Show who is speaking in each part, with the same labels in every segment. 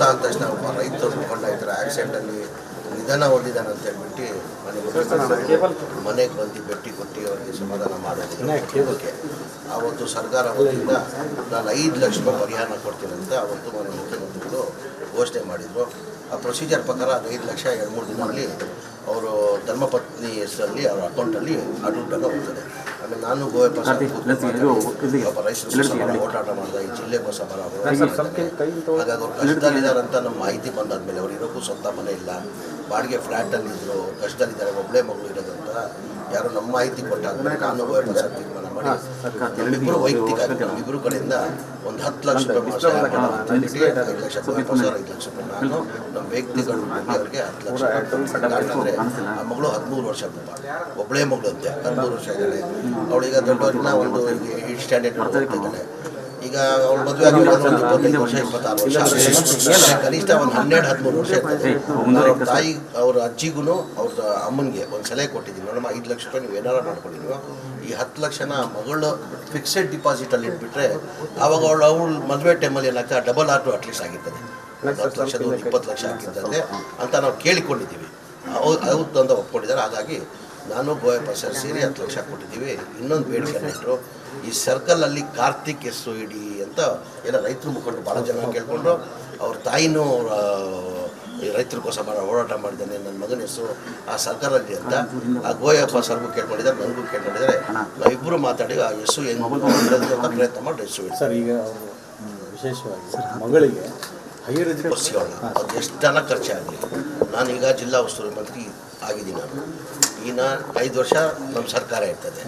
Speaker 1: ಗೊತ್ತಾದ ತಕ್ಷಣ ಒಬ್ಬ ರೈತರು ಮುಖಂಡ ಇದ್ರೆ ಥರ ಆಕ್ಸಿಡೆಂಟಲ್ಲಿ ನಿಧನ ಹೊಂದಿದ್ದಾನೆ ಅಂತ ಹೇಳ್ಬಿಟ್ಟು ಮನೆಗೆ ಮನೆಗೆ ಬಂದು ಭೇಟಿ ಕೊಟ್ಟು ಅವರಿಗೆ ಸಮಾಧಾನ ಮಾಡೋದಕ್ಕೆ ಆವತ್ತು ಸರ್ಕಾರ ವತಿಯಿಂದ ನಾನು ಐದು ಲಕ್ಷ ರೂಪಾಯಿ ಪರಿಹಾರ ಕೊಡ್ತೀನಿ ಅಂತ ಅವತ್ತು ಮನೆ ಮುಖ್ಯಮಂತ್ರಿಗಳು ಘೋಷಣೆ ಮಾಡಿದರು. ಆ ಪ್ರೊಸೀಜರ್ ಪ್ರಕಾರ ಅದು ಐದು ಲಕ್ಷ ಎರಡು ಮೂರು ದಿನದಲ್ಲಿ ಅವರು ಧರ್ಮಪತ್ನಿ ಹೆಸರಲ್ಲಿ ಅವರ ಅಕೌಂಟಲ್ಲಿ ಅಡ್ಮಿಟ್ ಆಗ ಹೋಗ್ತದೆ. ಆಮೇಲೆ ನಾನು ಗೋವೆ ಓಡಾಟ ಮಾಡಿದ ಈ ಜಿಲ್ಲೆ ಹಾಗಾಗಿ ಅವ್ರು ಕಷ್ಟದಲ್ಲಿದ್ದಾರೆ ಅಂತ ನಮ್ಮ ಮಾಹಿತಿ ಬಂದಾದ್ಮೇಲೆ ಅವ್ರು ಇರೋಕ್ಕೂ ಸ್ವಂತ ಮನೆ ಇಲ್ಲ. ಬಾಡಿಗೆ ಫ್ಲ್ಯಾಟಲ್ಲಿ ಇದ್ರು ಕಷ್ಟದಲ್ಲಿದ್ದಾರೆ ಒಬ್ಬಳೇ ಮಗಳು ಇರೋದಂತ ಯಾರು ನಮ್ಮ ಮಾಹಿತಿ ಕೊಟ್ಟಾದ್ಮೇಲೆ ನಾನು ಗೋವೆ ಪ್ರಸಾದ್ ಮಾಡಿ ನಮ್ಮಿಬ್ಬರು ವೈಯಕ್ತಿಕ ಇಬ್ಬರು ಕಡೆಯಿಂದ ಒಂದು ಹತ್ತು ಲಕ್ಷ ರೂಪಾಯಿ ಐದು ಲಕ್ಷ ಐದು ರೂಪಾಯಿ ನಾನು ನಮ್ಮ ವ್ಯಕ್ತಿಗಳು ಅವ್ರಿಗೆ ಹತ್ತು ಲಕ್ಷ ಯಾಕಂದ್ರೆ ಆ ಮಗಳು ಹದಿಮೂರು ವರ್ಷ ಒಬ್ಬಳೇ ಮಗಳು ಅಂತೆ ಹದಿಮೂರು ವರ್ಷ ಇದ್ದಾಳೆ. ಅವಳೀಗ ದೊಡ್ಡವ್ರನ್ನ ಒಂದು ಸ್ಟ್ಯಾಂಡರ್ಡ್ ಓದ್ತಿದ್ದಾಳೆ ಈಗ ಅವ್ರು ಮದುವೆ ಆಗಿರೋದು ಒಂದು ಇಪ್ಪತ್ತೈದು ವರ್ಷ ಇಪ್ಪತ್ತಾರು ವರ್ಷ. ಕನಿಷ್ಠ ಒಂದು ಹನ್ನೆರಡು ಹದಿಮೂರು ವರ್ಷ ಇರ್ತದೆ ಅವ್ರ ತಾಯಿ ಅವ್ರ ಅಜ್ಜಿಗೂ ಅವ್ರ ಅಮ್ಮನಿಗೆ ಒಂದು ಸಲಹೆ ಕೊಟ್ಟಿದ್ದೀನಿ. ನೋಡಮ್ಮ ಐದು ಲಕ್ಷ ರೂಪಾಯಿ ನೀವು ಏನಾರ ಮಾಡ್ಕೊಳ್ಳಿ ನೀವು. ಈ ಹತ್ತು ಲಕ್ಷನ ಮಗಳು ಫಿಕ್ಸೆಡ್ ಡಿಪಾಸಿಟಲ್ಲಿ ಇಟ್ಬಿಟ್ರೆ ಅವಾಗ ಅವಳು ಅವಳು ಮದುವೆ ಟೈಮಲ್ಲಿ ಏನಾಗ್ತದೆ? ಡಬಲ್ ಆಟೋ ಅಟ್ಲೀಸ್ಟ್ ಆಗಿರ್ತದೆ. ಹತ್ತು ಲಕ್ಷದ ಒಂದು ಇಪ್ಪತ್ತು ಲಕ್ಷ ಆಗಿರ್ತದೆ ಅಂತ ನಾವು ಕೇಳಿಕೊಂಡಿದ್ದೀವಿ. ಅವ್ರು ಅವ್ರು ಅಂತ ಒಪ್ಕೊಂಡಿದ್ದಾರೆ. ಹಾಗಾಗಿ ನಾನು ಗೋಯ್ ಸರ್ ಸೇರಿ ಹತ್ತು ಲಕ್ಷ ಕೊಟ್ಟಿದ್ದೀವಿ. ಇನ್ನೊಂದು ಬೇಡಿಕೆ ಇಟ್ಟರು ಈ ಸರ್ಕಲಲ್ಲಿ ಕಾರ್ತಿಕ್ ಎಸ್ಸು ಇಡಿ ಅಂತ ಎಲ್ಲ ರೈತರು ಮುಖಂಡರು ಭಾಳ ಜನ ಕೇಳಿಕೊಂಡ್ರು. ಅವ್ರ ತಾಯಿನೂ ಅವರ ಈ ರೈತರಿಗೋಸ್ಕರ ಹೋರಾಟ ಮಾಡಿದ್ದಾನೆ ನನ್ನ ಮಗನ ಹೆಸರು ಆ ಸರ್ಕಾರಲ್ಲಿ ಅಂತ ಆ ಗೋಯಪ್ಪ ಸರ್ಗೂ ಕೇಳ್ಕೊಂಡಿದ್ದಾರೆ ನನಗೂ ಕೇಳ್ಕೊಂಡಿದ್ದಾರೆ. ನಾವಿಬ್ಬರು ಮಾತಾಡಿ ಆ ಹೆಸರು ಹೆಂಗ್ ಅಂತ ಪ್ರಯತ್ನ ಮಾಡಿ ಹೆಸರು
Speaker 2: ಸರ್ ಈಗ ವಿಶೇಷವಾಗಿ ಮಗಳಿಗೆ ಎಜುಕೇಷನ್
Speaker 1: ಬಸ್ಸಿಗೋಣ ಅದು ಎಷ್ಟು ಜನ ಖರ್ಚಾಗಲಿ ನಾನೀಗ ಜಿಲ್ಲಾ ಉಸ್ತುವಾರಿ ಮಂತ್ರಿ ಆಗಿದ್ದೀನಿ ನಾನು. ಈಗ ಐದು ವರ್ಷ ನಮ್ಮ ಸರ್ಕಾರ ಇರ್ತದೆ.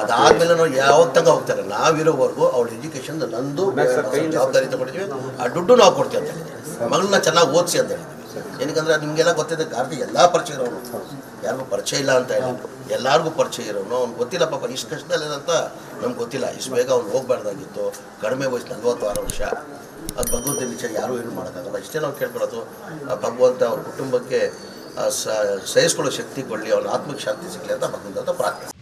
Speaker 1: ಅದಾದ್ಮೇಲೆ ನಾವು ಯಾವ ತನಕ ಹೋಗ್ತಾರೆ? ನಾವಿರೋವರೆಗೂ ಅವಳ ಎಜುಕೇಷನ್ ನಂದು ಜವಾಬ್ದಾರಿ ತಗೊಂಡಿದ್ದೀವಿ. ಆ ದುಡ್ಡು ನಾವು ಕೊಡ್ತೀವಿ ಅಂತ ಹೇಳಿದ್ವಿ ಮಗಳನ್ನ ಚೆನ್ನಾಗಿ ಓದಿಸಿ ಅಂತ ಹೇಳಿದ್ವಿ ಏನಕ್ಕಂದ್ರೆ ನಿಮಗೆಲ್ಲ ಗೊತ್ತಿದೆ, ಕಾರ್ತಿಕ್, ಎಲ್ಲ ಪರಿಚಯ ಇರೋನು ಯಾರಿಗೂ ಪರಿಚಯ ಇಲ್ಲ ಅಂತ ಹೇಳಿ ಎಲ್ಲರಿಗೂ ಪರಿಚಯ ಇರೋನು, ಅವ್ನು ಗೊತ್ತಿಲ್ಲ ಪಾಪ, ಇಷ್ಟು ಕಷ್ಟದಲ್ಲಿ ಅಂತ ನಮ್ಗೆ ಗೊತ್ತಿಲ್ಲ. ಇಷ್ಟು ಬೇಗ ಅವ್ನು ಹೋಗ್ಬಾರ್ದಾಗಿತ್ತು, ಕಡಿಮೆ ವಯಸ್ಸು ನಲ್ವತ್ತಾರು ವರ್ಷ. ಅದು ಭಗವಂತನ ವಿಚಾರ ಯಾರೂ ಏನು ಮಾಡೋಕ್ಕಾಗಲ್ಲ. ಇಷ್ಟೇ ನಾವು ಕೇಳ್ಕೊಳ್ಳೋದು, ಆ ಭಗವಂತ ಅವ್ರ ಕುಟುಂಬಕ್ಕೆ ಸಹಿಸ್ಕೊಳ್ಳೋ ಶಕ್ತಿ ಕೊಡಲಿ, ಅವನ ಆತ್ಮಕ್ಕೆ ಶಾಂತಿ ಸಿಗಲಿ ಅಂತ ಭಗವಂತ ಪ್ರಾರ್ಥನೆ.